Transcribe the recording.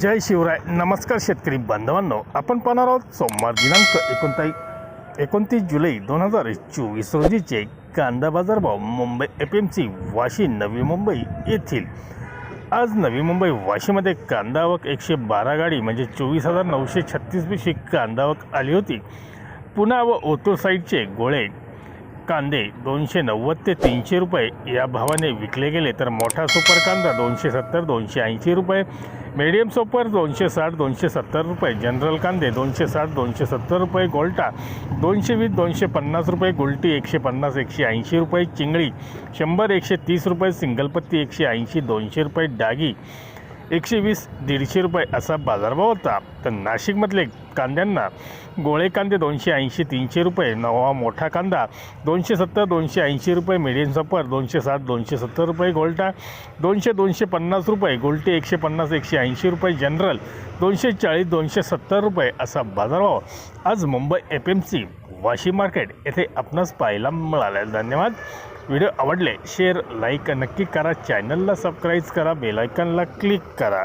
जय शिवराय. नमस्कार शेतकरी बांधवांनो. आपण पाहणार आहोत सोमवार दिनांक एकोणताई एकोणतीस जुलै दोन हजार चोवीस रोजीचे कांदा बाजारभाव Mumbai F M C Vashi Navi Mumbai येथील. आज नवी मुंबई वाशीमध्ये कांदा आवक एकशे बारा गाडी म्हणजे चोवीस हजार नऊशे छत्तीस पिशी कांदा आवक आली होती. पुन्हा व ओतूर साईडचे गोळे कांदे दोनशे नव्वद ते तीनशे रुपये या भावाने विकले गेले तर मोठा सुपर कांदा दोनशे सत्तर दोनशे ऐंशी रुपये. मीडियम सुपर दोनशे साठ दोनशे सत्तर रुपये. जनरल कांदे दोनशे साठ दोनशे सत्तर रुपये. गोल्टा दोनशे वीस दोनशे पन्नास रुपये. गुलटी एकशे पन्नास एकशे ऐंशी रुपये. चिंगळी शंभर एकशे तीस रुपये. सिंगलपत्ती एकशे ऐंशी दोनशे रुपये. डागी एकशे वीस दीडशे रुपये असा बाजारभाव होता. तर नाशिकमधले कांद्यांना गोळे कांदे दोनशे ऐंशी तीनशे रुपये नवा मोठा कांदा दोनशे सत्तर दोनशे ऐंशी रुपये मिडियम सपर दोनशे साठ दोनशे सत्तर रुपये गोल्टा दोनशे दोनशे पन्नास रुपये गोल्टे एकशे पन्नास एकशे ऐंशी रुपये जनरल दोनशे चाळीस दोनशे सत्तर रुपये असा बाजारभाव. आज Mumbai F M C Vashi market येथे आपणास पाहायला मिळाला धन्यवाद. व्हिडिओ आवडले शेअर लाईक नक्की करा. चॅनलला सबस्क्राईब करा बेलायकनला क्लिक करा.